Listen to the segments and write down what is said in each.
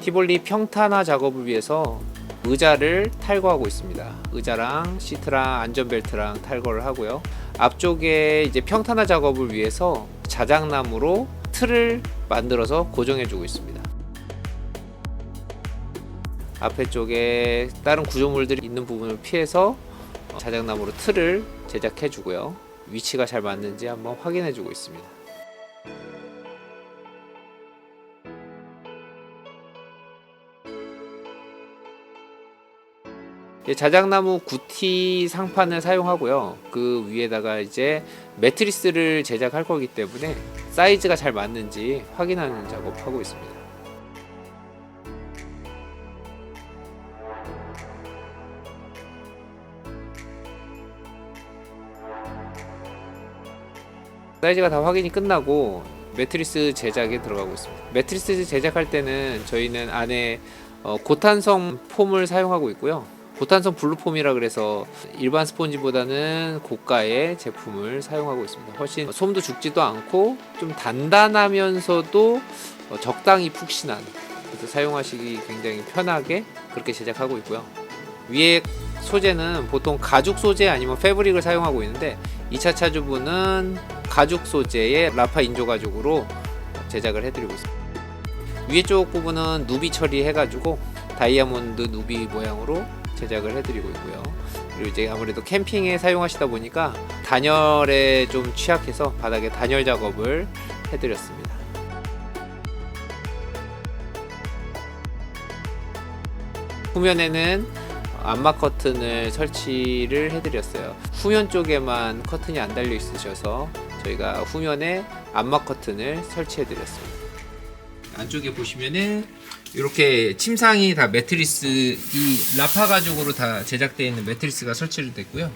티볼리 평탄화 작업을 위해서 의자를 탈거하고 있습니다. 의자랑 시트랑 안전벨트랑 탈거를 하고요. 앞쪽에 이제 평탄화 작업을 위해서 자작나무로 틀을 만들어서 고정해 주고 있습니다. 앞에 쪽에 다른 구조물들이 있는 부분을 피해서 자작나무로 틀을 제작해 주고요. 위치가 잘 맞는지 한번 확인해 주고 있습니다. 자작나무 구티 상판을 사용하고요. 그 위에다가 이제 매트리스를 제작할 거기 때문에 사이즈가 잘 맞는지 확인하는 작업하고 있습니다. 사이즈가 다 확인이 끝나고 매트리스 제작에 들어가고 있습니다. 매트리스 제작할 때는 저희는 안에 어, 고탄성 폼을 사용하고 있고요. 고탄성 블루폼이라 그래서 일반 스폰지보다는 고가의 제품을 사용하고 있습니다. 훨씬 솜도 죽지도 않고 좀 단단하면서도 어, 적당히 푹신한 그래서 사용하시기 굉장히 편하게 그렇게 제작하고 있고요. 위에 소재는 보통 가죽 소재 아니면 패브릭을 사용하고 있는데 2차 차주분은 가죽 소재의 라파 인조 가죽으로 제작을 해드리고 있습니다. 위에 쪽 부분은 누비 처리해가지고 다이아몬드 누비 모양으로 제작을 해드리고 있고요. 그리고 이제 아무래도 캠핑에 사용하시다 보니까 단열에 좀 취약해서 바닥에 단열 작업을 해드렸습니다. 후면에는 안마 커튼을 설치를 해드렸어요. 후면 쪽에만 커튼이 안 달려 있으셔서 저희가 후면에 안마 커튼을 설치해드렸습니다. 안쪽에 보시면은 이렇게 침상이 다 매트리스 이 라파 가죽으로 다 제작되어 있는 매트리스가 설치를 됐고요.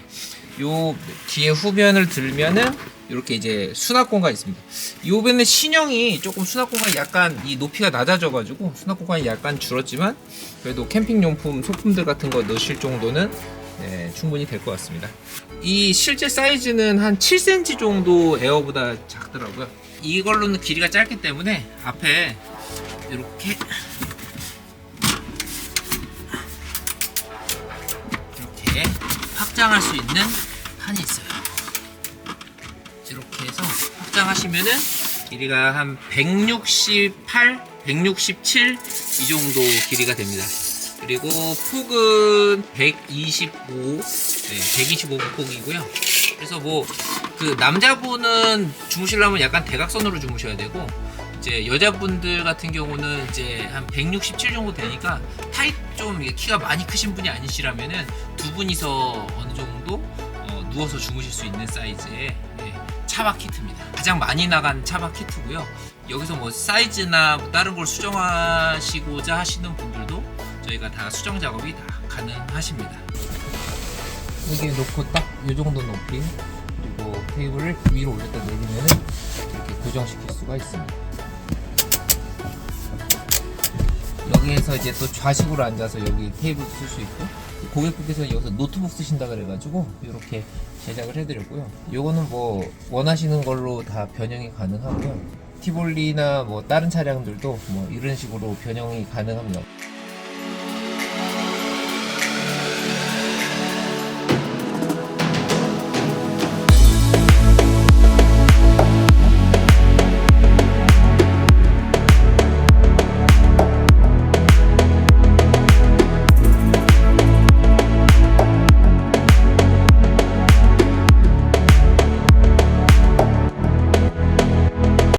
요 뒤에 후면을 들면은 이렇게 이제 수납 공간이 있습니다. 요번에 신형이 조금 수납 공간이 약간 이 높이가 낮아져 가지고 수납 공간이 약간 줄었지만 그래도 캠핑 용품 소품들 같은 거 넣으실 정도는 네, 충분히 될 것 같습니다. 이 실제 사이즈는 한 7cm 정도 에어보다 작더라고요. 이걸로는 길이가 짧기 때문에 앞에 이렇게 확장할 수 있는 판이 있어요. 이렇게 해서 확장하시면은 길이가 한 168, 167 이 정도 길이가 됩니다. 그리고 폭은 125, 네, 125 폭이고요. 그래서 뭐 그 남자분은 주무시려면 약간 대각선으로 주무셔야 되고 이제 여자분들 같은 경우는 이제 한 167 정도 되니까 타입 좀 이게 키가 많이 크신 분이 아니시라면은 두 분이서 어느 정도 어, 누워서 주무실 수 있는 사이즈의 예, 차박 키트입니다. 가장 많이 나간 차박 키트고요. 여기서 뭐 사이즈나 뭐 다른 걸 수정하시고자 하시는 분들도 저희가 다 수정 작업이 다 가능하십니다. 여기 놓고 딱 이 정도 높이 그리고 테이블을 위로 올렸다 내리면은 이렇게 고정시킬 수가 있습니다. 여기에서 이제 또 좌식으로 앉아서 여기 테이블 쓸 수 있고 고객분께서 여기서 노트북 쓰신다 그래가지고 이렇게 제작을 해드렸고요. 요거는 뭐 원하시는 걸로 다 변형이 가능하고요. 티볼리나 뭐 다른 차량들도 뭐 이런 식으로 변형이 가능합니다.